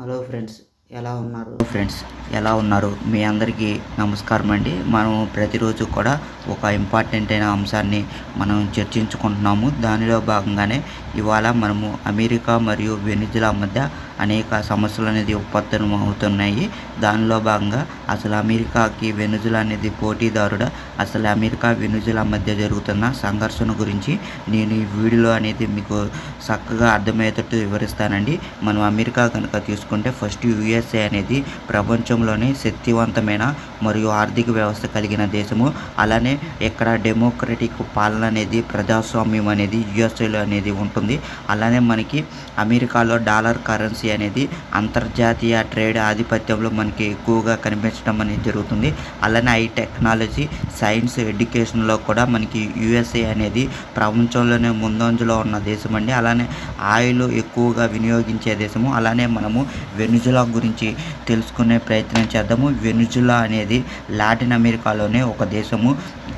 Hello friends ఎలా ఉన్నారు? Friends ఎలా ఉన్నారు? మీ అందరికీ నమస్కారం అండి. మనం ప్రతిరోజు కూడా ఒక ఇంపార్టెంట్ అయిన అంశాన్ని మనం చర్చించుకుంటున్నాము. దానిలో భాగంగానే ఇవాళ మనము అమెరికా మరియు వెనిజులా మధ్య అనేక సమస్యలు అనేది ఉత్పత్తులు అవుతున్నాయి. దానిలో భాగంగా అసలు అమెరికాకి వెనుజులా అనేది పోటీదారుడా? అసలు అమెరికా వెనుజులా మధ్య జరుగుతున్న సంఘర్షణ గురించి నేను ఈ వీడియోలో అనేది మీకు చక్కగా అర్థమయ్యేటట్టు వివరిస్తానండి. మనం అమెరికా కనుక తీసుకుంటే ఫస్ట్ యుఎస్ఏ అనేది ప్రపంచంలోనే శక్తివంతమైన మరియు ఆర్థిక వ్యవస్థ కలిగిన దేశము. అలానే ఇక్కడ డెమోక్రటిక్ పాలన అనేది ప్రజాస్వామ్యం అనేది యుఎస్ఏలో అనేది ఉంటుంది. అలానే మనకి అమెరికాలో డాలర్ కరెన్సీ అనేది అంతర్జాతీయ ట్రేడ్ ఆధిపత్యంలో మనకి ఎక్కువగా కనిపించడం అనేది జరుగుతుంది. అలానే ఐ టెక్నాలజీ సైన్స్ ఎడ్యుకేషన్లో కూడా మనకి యుఎస్ఏ అనేది ప్రపంచంలోనే ముందంజలో ఉన్న దేశం అండి. అలానే ఆయిల్ ఎక్కువగా వినియోగించే దేశము. అలానే మనము వెనుజులా గురించి తెలుసుకునే ప్రయత్నం చేద్దాము. వెనుజులా అనేది లాటిన్ అమెరికాలోనే ఒక దేశము.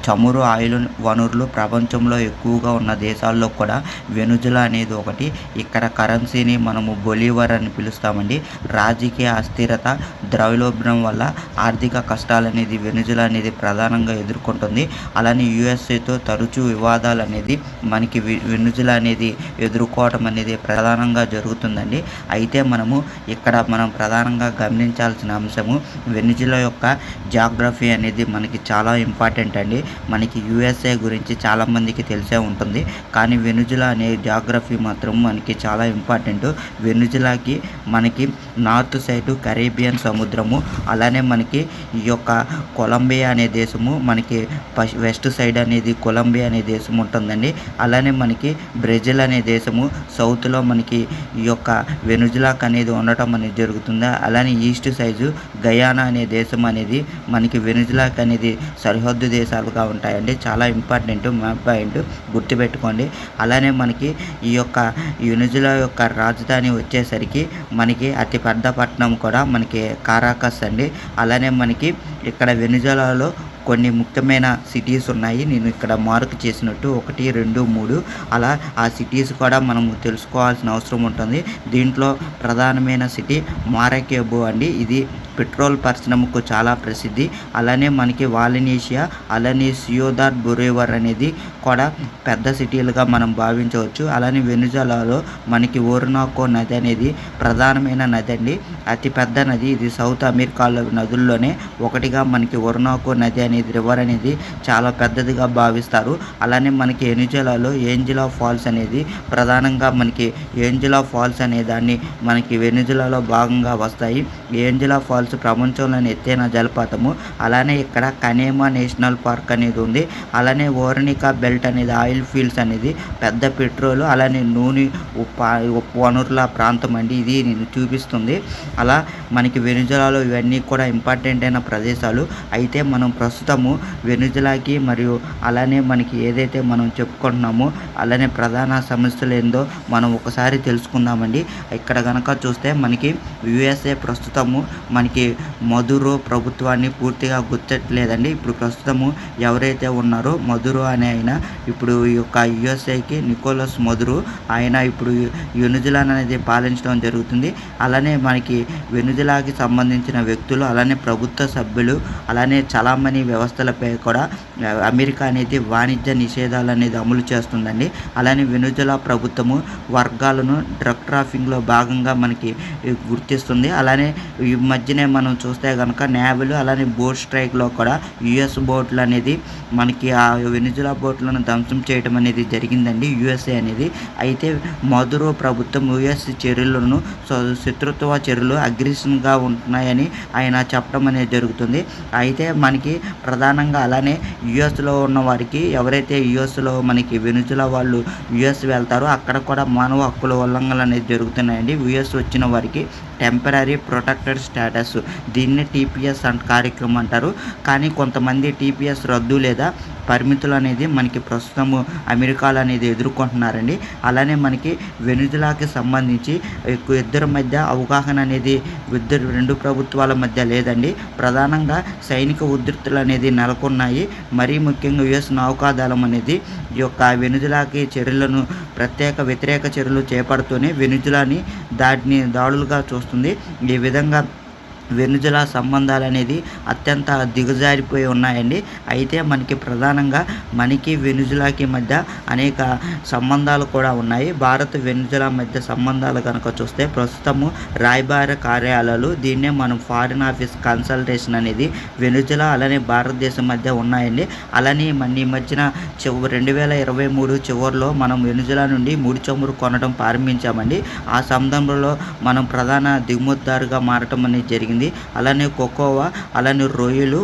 చమురు ఆయిల్ వనరులు ప్రపంచంలో ఎక్కువగా ఉన్న దేశాల్లో కూడా వెనుజులా అనేది ఒకటి. ఇక్కడ కరెన్సీని మనము బొలివర్ అని పిలుస్తామండి. రాజకీయ అస్థిరత ద్రవ్యోల్బణం వల్ల ఆర్థిక కష్టాలు అనేది వెనుజులా అనేది ప్రధానంగా ఎదుర్కొంటుంది. అలానే యుఎస్ఏతో తరచూ వివాదాలు అనేది మనకి వెనుజులా అనేది ఎదుర్కోవటం అనేది ప్రధానంగా జరుగుతుందండి. అయితే మనము ఇక్కడ మనం ప్రధానంగా గమనించాల్సిన అంశము వెనుజులా యొక్క జాగ్రఫీ అనేది మనకి చాలా ఇంపార్టెంట్ అండి. మనకి యుఎస్ఏ గురించి చాలామందికి తెలిసే ఉంటుంది. కానీ వెనుజులా అనే జాగ్రఫీ మాత్రం మనకి చాలా ఇంపార్టెంట్ వెనుజులాకి మనకి నార్త్ సైడ్ కరేబియన్ సముద్రము అలానే మనకి ఈ యొక్క కొలంబియా అనే దేశము మనకి వెస్ట్ సైడ్ అనేది కొలంబియా అనే దేశం ఉంటుందండి. అలానే మనకి బ్రెజిల్ అనే దేశము సౌత్లో మనకి ఈ యొక్క వెనుజులాక్ అనేది ఉండటం అనేది జరుగుతుంది? అలానే ఈస్ట్ సైజు గయానా అనే దేశం అనేది మనకి వెనుజులాక్ అనేది సరిహద్దు దేశాలుగా ఉంటాయండి. చాలా ఇంపార్టెంట్ పాయింట్ గుర్తుపెట్టుకోండి. అలానే మనకి ఈ యొక్క యునిజులా యొక్క రాజధాని వచ్చేసరికి మనకి అతి పెద్ద పట్టణం కూడా మనకి కారాకస్ అండి. అలానే మనకి ఇక్కడ వెనుజులాలో కొన్ని ముఖ్యమైన సిటీస్ ఉన్నాయి. నేను ఇక్కడ మార్క్ చేసినట్టు ఒకటి రెండు మూడు. అలా ఆ సిటీస్ కూడా మనము తెలుసుకోవాల్సిన అవసరం ఉంటుంది. దీంట్లో ప్రధానమైన సిటీ మారకేబో అండి. ఇది పెట్రోల్ పరిశ్రమకు చాలా ప్రసిద్ధి. అలానే మనకి వాలినేషియా అలానే సియోదార్ బొరేవర్ అనేది కూడా పెద్ద సిటీలుగా మనం భావించవచ్చు. అలానే వెనుజలాలో మనకి ఓర్నాకో నది అనేది ప్రధానమైన నది అండి అతి పెద్ద నది. ఇది సౌత్ అమెరికాలో నదుల్లోనే ఒకటిగా మనకి ఒర్నాకో నది అనేది రివర్ అనేది చాలా పెద్దదిగా భావిస్తారు. అలానే మనకి వెనుజలాలో ఏంజిలా ఫాల్స్ అనేది ప్రధానంగా మనకి ఏంజిలా ఫాల్స్ అనే దాన్ని మనకి వెనుజలాలో భాగంగా వస్తాయి. ఏంజిలా ఫాల్స్ ప్రపంచంలోని ఎత్తైన జలపాతము. అలానే ఇక్కడ కనేమా నేషనల్ పార్క్ అనేది ఉంది. అలానే ఓర్నికా బెల్ట్ అనేది ఆయిల్ ఫీల్డ్స్ అనేది పెద్ద పెట్రోల్ అలానే నూనె ఉప్పు వనరుల ప్రాంతం అండి. ఇది నేను చూపిస్తుంది. అలా మనకి వెనుజలాలో ఇవన్నీ కూడా ఇంపార్టెంట్ అయిన ప్రదేశాలు. అయితే మనం ప్రస్తుతము వెనుజలాకి మరియు అలానే మనకి ఏదైతే మనం చెప్పుకుంటున్నామో అలానే ప్రధాన సమస్యలు ఏందో మనం ఒకసారి తెలుసుకుందామండి. ఇక్కడ కనుక చూస్తే మనకి యుఎస్ఏ ప్రస్తుతము మనకి మధురో ప్రభుత్వాన్ని పూర్తిగా గుర్తట్లేదండి ఇప్పుడు ప్రస్తుతము ఎవరైతే ఉన్నారో మధురో అనే ఆయన ఇప్పుడు ఈ యొక్క యుఎస్ఏకి నికోలస్ మధురు ఆయన ఇప్పుడు వెనుజులాన్ అనేది పాలించడం జరుగుతుంది. అలానే మనకి వెనుజులాకి సంబంధించిన వ్యక్తులు అలానే ప్రభుత్వ సభ్యులు అలానే చలామణి వ్యవస్థలపై కూడా అమెరికా అనేది వాణిజ్య నిషేధాలు అనేది అమలు చేస్తుందండి. అలానే వెనుజులా ప్రభుత్వము వర్గాలను డ్రగ్ ట్రాఫింగ్లో భాగంగా మనకి గుర్తిస్తుంది. అలానే ఈ మధ్యనే మనం చూస్తే కనుక నేవీలు అలానే బోట్ స్ట్రైక్లో కూడా యుఎస్ బోట్లు అనేది మనకి ఆ వెనిజులా బోట్లను ధ్వంసం చేయడం అనేది జరిగిందండి యుఎస్ఏ అనేది. అయితే మధురో ప్రభుత్వం యుఎస్ చర్యలను శత్రుత్వ చర్యలు అగ్రెషన్గా ఉంటున్నాయని ఆయన చెప్పడం అనేది జరుగుతుంది. అయితే మనకి ప్రధానంగా అలానే యుఎస్లో ఉన్న వారికి ఎవరైతే యుఎస్లో మనకి వెనుజులా వాళ్ళు యుఎస్ వెళ్తారో అక్కడ కూడా మానవ హక్కుల ఉల్లంఘనలు అనేది జరుగుతున్నాయండి. యుఎస్ వచ్చిన వారికి టెంపరీ ప్రొటెక్టెడ్ స్టేటస్. దీన్ని టీపీఎస్ అంట కార్యక్రమం అంటారు. కానీ కొంతమంది టీపీఎస్ రద్దు లేదా పరిమితులు అనేది మనకి ప్రస్తుతము అమెరికాలో అనేది ఎదుర్కొంటున్నారండి. అలానే మనకి వెనుజులాకి సంబంధించి ఎక్కువ ఇద్దరి మధ్య అవగాహన అనేది ఇద్దరు రెండు ప్రభుత్వాల మధ్య లేదండి. ప్రధానంగా సైనిక ఉధృతులు అనేది నెలకొన్నాయి. మరీ ముఖ్యంగా యుఎస్ నౌకాదళం అనేది ఈ యొక్క వెనుజులాకి చర్యలను ప్రత్యేక వ్యతిరేక చర్యలు చేపడుతూనే వెనుజులాని దాటిని దాడులుగా చూస్తుంది. ఈ విధంగా వెనుజుల సంబంధాలు అనేది అత్యంత దిగజారిపోయి ఉన్నాయండి. అయితే మనకి ప్రధానంగా మనకి వెనుజులాకి మధ్య అనేక సంబంధాలు కూడా ఉన్నాయి. భారత్ వెనుజులా మధ్య సంబంధాలు కనుక చూస్తే ప్రస్తుతము రాయబార కార్యాలయాలు దీన్నే మనం ఫారిన్ ఆఫీస్ కన్సల్టేషన్ అనేది వెనుజులా అలానే భారతదేశం మధ్య ఉన్నాయండి. అలానే మన ఈ మధ్యన చివ రెండు వేల ఇరవై మూడు చివరిలో మనం వెనుజులా నుండి ముడి చమురు కొనడం ప్రారంభించామండి. ఆ సందర్భంలో మనం ప్రధాన దిగుమతిదారుగా మారటం అనేది జరిగింది. అలానే కోకోవా అలానే రొయ్యలు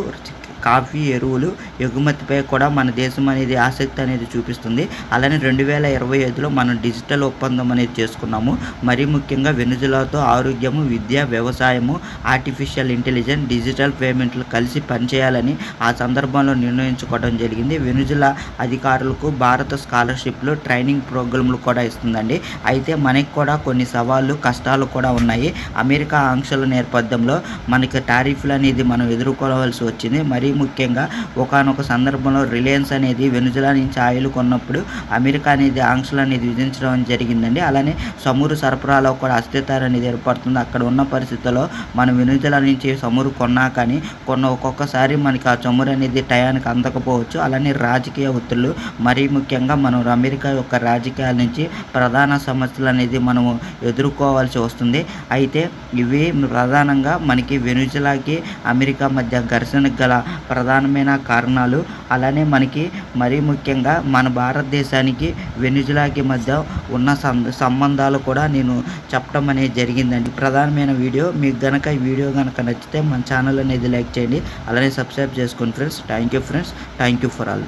కాఫీ ఎరువులు ఎగుమతిపై కూడా మన దేశం అనేది ఆసక్తి అనేది చూపిస్తుంది. అలానే రెండు వేల ఇరవై ఐదులో మనం డిజిటల్ ఒప్పందం అనేది చేసుకున్నాము. మరీ ముఖ్యంగా వెనుజులాతో ఆరోగ్యము విద్య వ్యవసాయము ఆర్టిఫిషియల్ ఇంటెలిజెన్స్ డిజిటల్ పేమెంట్లు కలిసి పనిచేయాలని ఆ సందర్భంలో నిర్ణయించుకోవడం జరిగింది. వెనుజులా అధికారులకు భారత స్కాలర్షిప్లు ట్రైనింగ్ ప్రోగ్రాంలు కూడా ఇస్తుందండి. అయితే మనకి కూడా కొన్ని సవాళ్ళు కష్టాలు కూడా ఉన్నాయి. అమెరికా ఆంక్షల నేపథ్యంలో మనకి టారిఫ్లు అనేది మనం ఎదుర్కోవాల్సి వచ్చింది. మరి ముఖ్యంగా ఒకానొక సందర్భంలో రిలయన్స్ అనేది వెనుజులా నుంచి ఆయిల్ కొన్నప్పుడు అమెరికా అనేది ఆంక్షలు అనేది విధించడం జరిగిందండి. అలానే చమురు సరఫరాలో కూడా అస్థిరత అనేది ఏర్పడుతుంది. అక్కడ ఉన్న పరిస్థితుల్లో మనం వెనుజులా నుంచి చమురు కొన్నా కానీ కొన్న ఒక్కొక్కసారి మనకి ఆ చమురు అనేది టయానికి అందకపోవచ్చు. అలానే రాజకీయ ఒత్తిళ్ళు మరీ ముఖ్యంగా మనం అమెరికా యొక్క రాజకీయాల నుంచి ప్రధాన సమస్యలు అనేది మనము ఎదుర్కోవాల్సి వస్తుంది. అయితే ఇవి ప్రధానంగా మనకి వెనుజులాకి అమెరికా మధ్య ఘర్షణకు గల ప్రధానమైన కారణాలు. అలానే మనకి మరీ ముఖ్యంగా మన భారతదేశానికి వెనుజులాకి మధ్య ఉన్న సం- సంబంధాలు కూడా నేను చెప్పడం అనేది జరిగిందండి. ప్రధానమైన వీడియో. మీకు గనక ఈ వీడియో కనుక నచ్చితే మన ఛానల్ అనేది లైక్ చేయండి. అలానే సబ్స్క్రైబ్ చేసుకోండి friends. Thank you friends. Thank you for all.